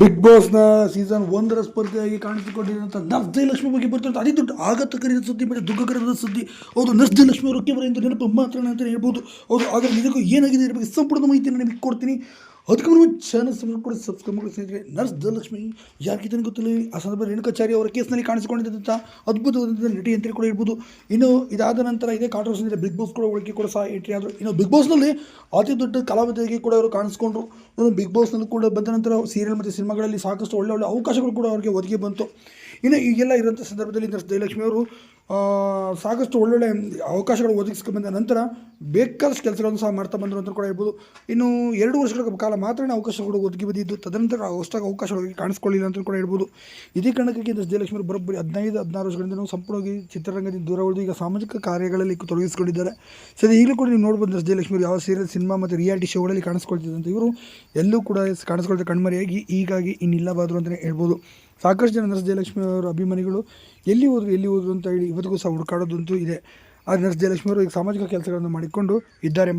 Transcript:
Big ಬಾಸ್ನ season ಒಂದರ ಸ್ಪರ್ಧೆಯಾಗಿ ಕಾಣಿಸಿಕೊಂಡಿರುವಂಥ nurse Lakshmi ಬಗ್ಗೆ ಬರ್ತಿರೋದು ಅದೇ ದೊಡ್ಡ ಆಘಾತಕರಿದ ಸುದ್ದಿ, ಮತ್ತು ದುಃಖಕರದ ಸುದ್ದಿ. ಹೌದು ನರ್ಸ್ ಜಯಲಕ್ಷ್ಮಿ ಅವರು ಕೇವಲ ಎಂದು ನೆನಪು ಮಾತ್ರ ಅಂತ ಹೇಳ್ಬೋದು. ಹೌದು, ಆದರೆ ನಿಜಕ್ಕೂ ಏನಾಗಿದೆ? ಇದ್ರ ಬಗ್ಗೆ ಸಂಪೂರ್ಣ ಮಾಹಿತಿಯನ್ನು ನಿಮಗೆ ಕೊಡ್ತೀನಿ. ಅದಕ್ಕೆ ಚಾನಲ್ ಸಬ್ಸ್ಕ್ರೈಬ್ ಕೂಡ ಸಬ್ಸ್ಕ್ರೈಬ್ ಮಾಡಿ ಸ್ನೇಹಿತರೆ. ನರ್ಸ್ ಧನಲಕ್ಷ್ಮಿ ಯಾರಿಗಿದ್ದಾನೆ ಗೊತ್ತಿಲ್ಲ ಆ ಸಂದರ್ಭ ರೇಣುಕಾಚಾರಿ ಅವರ ಕೇಸ್ನಲ್ಲಿ ಕಾಣಿಸಿಕೊಂಡಿದ್ದಂಥ ಅದ್ಭುತವಾದಂಥ ನಟಿ ಅಂತ ಕೂಡ ಇರ್ಬೋದು ಇನ್ನು ಇದಾದ ನಂತರ ಇದೇ ಕಾಂಟ್ರವರ್ಸಿ ಅಂದರೆ ಬಿಗ್ ಬಾಸ್ ಕೂಡ ಒಳಗೆ ಕೂಡ ಸಹ ಎಂಟ್ರಿ ಆದರು. ಇನ್ನು ಬಿಗ್ ಬಾಸ್ನಲ್ಲಿ ಅತಿ ದೊಡ್ಡ ಕಲಾವಿದರಿಗೆ ಕೂಡ ಅವರು ಕಾಣಿಸ್ಕೊಂಡ್ರು. ಬಿಗ್ ಬಾಸ್ನಲ್ಲಿ ಕೂಡ ಬಂದ ನಂತರ ಸೀರಿಯಲ್ ಮತ್ತು ಸಿನಿಮಾಗಳಲ್ಲಿ ಸಾಕಷ್ಟು ಒಳ್ಳೆ ಒಳ್ಳೆ ಅವಕಾಶಗಳು ಕೂಡ ಅವರಿಗೆ ಒದಗಿ ಬಂತು. ಇನ್ನು ಈಗೆಲ್ಲ ಇರೋಂಥ ಸಂದರ್ಭದಲ್ಲಿ ನರ್ಸ್ ಜಯಲಕ್ಷ್ಮಿ ಅವರು ಸಾಕಷ್ಟು ಒಳ್ಳೊಳ್ಳೆ ಅವಕಾಶಗಳು ಒದಗಿಸ್ಕೊಂಡು ಬಂದ ನಂತರ ಬೇಕಾದಷ್ಟು ಕೆಲಸಗಳನ್ನು ಸಹ ಮಾಡ್ತಾ ಬಂದರು ಅಂತ ಕೂಡ ಹೇಳ್ಬೋದು. ಇನ್ನು ಎರಡು ವರ್ಷಗಳ ಕಾಲ ಮಾತ್ರ ಅವಕಾಶಗಳು ಒದಗಿ ಬಂದಿದ್ದು, ತದನಂತರ ಅಷ್ಟಾಗಿ ಅವಕಾಶಗಳು ಕಾಣಿಸ್ಕೊಳ್ಳಿಲ್ಲ ಅಂತ ಕೂಡ ಹೇಳ್ಬೋದು. ಇದೇ ಕಾರಣಕ್ಕಾಗಿ ಜಯಲಕ್ಷ್ಮಿಯವರು ಬರೋಬ್ಬರಿ ಹದಿನೈದು, ಹದಿನಾರು ವರ್ಷಗಳಿಂದ ನಾವು ಸಂಪೂರ್ಣವಾಗಿ ಚಿತ್ರರಂಗದಿಂದ ದೂರ ಉಳಿದು ಈಗ ಸಾಮಾಜಿಕ ಕಾರ್ಯಗಳಲ್ಲಿ ತೊಡಗಿಸಿಕೊಂಡಿದ್ದಾರೆ. ಸರಿ, ಈಗಲೂ ಕೂಡ ನೀವು ನೋಡ್ಬೋದು ನರ್ಸ್ ಜಯಲಕ್ಷ್ಮಿ ಅವರು ಯಾವ ಸೀರಿಯಲ್ ಸಿನಿಮಾ ಮತ್ತು ರಿಯಾಲಿಟಿ ಶೋಗಳಲ್ಲಿ ಕಾಣಿಸ್ಕೊಳ್ತಿದ್ದಂತೆ ಇವರು ಎಲ್ಲೂ ಕೂಡ ಕಾಣಿಸ್ಕೊಳ್ತಾ ಕಣ್ಮರೆಯಾಗಿ, ಹೀಗಾಗಿ ಇನ್ನಿಲ್ಲವಾದರು ಅಂತಲೇ ಹೇಳ್ಬೋದು. ಸಾಕಷ್ಟು ಜನ ನರ್ಸ್ ಜಯಲಕ್ಷ್ಮಿ ಅವರ ಅಭಿಮಾನಿಗಳು ಎಲ್ಲಿ ಹೋದ್ರು ಎಲ್ಲಿ ಹೋದ್ರು ಅಂತ ಹೇಳಿ ಇವತ್ತಿಗೂ ಸಹ ಹುಡುಕಾಡೋದಂತೂ ಇದೆ. ಆದರೆ ನರ್ಸ್ ಜಯಲಕ್ಷ್ಮಿ ಅವರು ಈಗ ಸಾಮಾಜಿಕ ಕೆಲಸಗಳನ್ನು ಮಾಡಿಕೊಂಡು ಇದ್ದಾರೆ